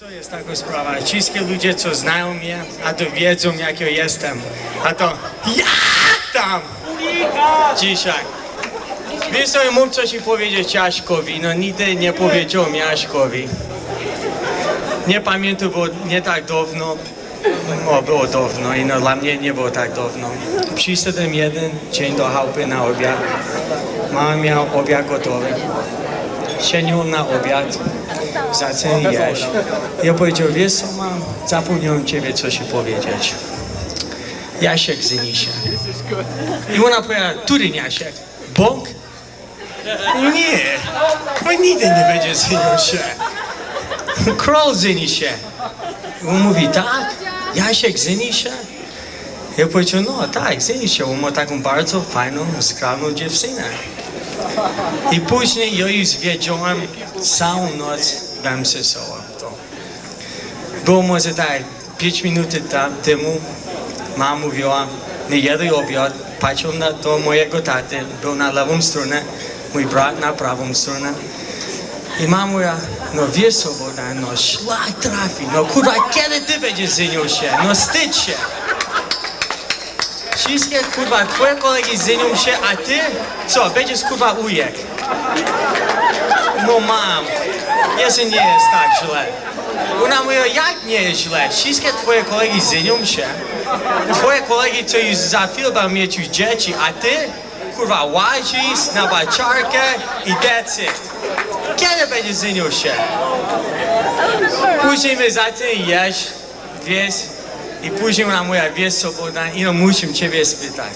Co, jest taka sprawa. Wszystkie ludzie, co znają mnie, a to wiedzą, jak ja jestem. A to jak tam dzisiaj. Wiesz co, ja mam coś powiedzieć Jaśkowi. No nigdy nie powiedziałem Jaśkowi. Nie pamiętam, bo nie tak dawno. No, było dawno i no, dla mnie nie było tak dawno. Przyszedłem jeden dzień do chałupy na obiad. Mama miała obiad gotowy. Sienił na obiad. Zaczęli jeść. Ja powiedział, wiesz co mam? Zapomniałem ciebie coś powiedzieć. Jasiek Zynisie. I ona powiedziała, który Jasiek? Bąk? Nie, on nigdy nie będzie zynił się. Król zyni się. On mówi, tak? Jasiek zyni się? Ja powiedział, no tak, zyni się. On ma taką bardzo fajną, zgrabną dziewczynę. I później ja już wiedziałem, całą noc bym się to. Było może tak 5 minut temu, mama mówiła, nie jadł obiad, patrzył na to mojego taty, był na lewą stronę, mój brat na prawą stronę. I mama mówiła, no wiesz co, Bogdan, no szlak trafi, no kurwa, kiedy ty będziesz zynił się, no wstydź się. Wszystkie kurwa, twoje kolegi zynią się, a ty co, będziesz kurwa ujek. No mam, nie jest tak źle. Ona mówi, jak nie jest źle? Wszystkie twoje kolegi zynią się. Twoje kolegi to już za chwilę będą mieć już dzieci, a ty kurwa łazisz na baciarkę i that's it. Kiedy będziesz zynił się? Później my zaczęli jeść, wiesz, i później ona mówi, wiesz co, i no muszę ciebie spytać.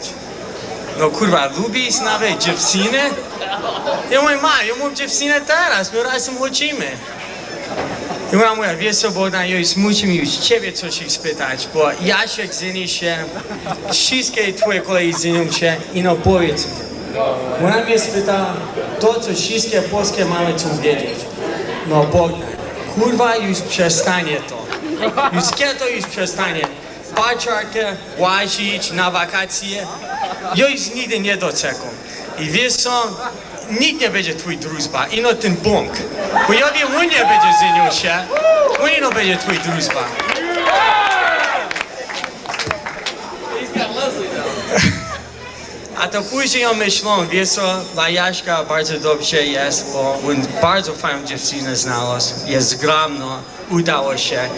No kurwa, lubisz nawet dziewczynę? Ja mówię, ma, ja mam dziewczynę teraz, my razem chodzimy. I ona mówi, wiesz co, Bogdan, ja już muszę już ciebie coś spytać, bo Jasiek zyni się, wszystkie twoje kolegi zynią się i no powiedz mi. Ona mnie spytała to, co wszystkie polskie mamy chcą wiedzieć. No Bogdan, kurwa już przestanie to. Już kiedy to już przestanie? Paczarkę, łazić na wakacje. Już nigdy nie doczekam. I wiesz co? Nikt nie będzie twój drużba, ino ten bąk. Bo ja wiem, on nie będzie zynił się, on ino będzie twój drużba. A to później ja myślałem, wiesz co, dla Jaśka bardzo dobrze jest, bo on bardzo fajną dziewczynę znalazł, jest zgrabna, udało się.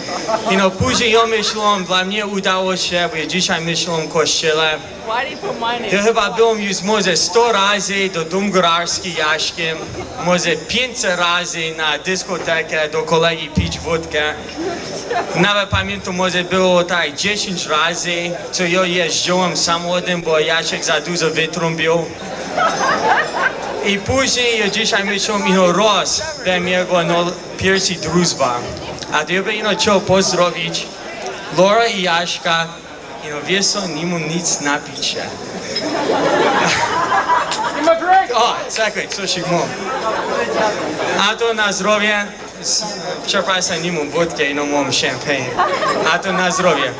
I no później ja myślałem, dla mnie udało się, bo ja dzisiaj myślałem kościele. Ja chyba byłem już może 100 razy do Dom Góralski Jaśkiem, może 500 razy na dyskotekę do kolegi pić wódkę. Nawet pamiętam, może było tak 10 razy, co ja jeździłem samochodem, bo Jasiek za dużo wytrąbił. I później ja dzisiaj myślę, ino raz bym jego no, pierwszy drużba. A bym ino chciał pozdrowić Laura i Jaśka. Ino wiesz co, nie mam nic napić się. O, czekaj, coś ich mam. A to na zdrowie, przepraszam, nie mam wódki, no mam champagne. A to na zdrowie.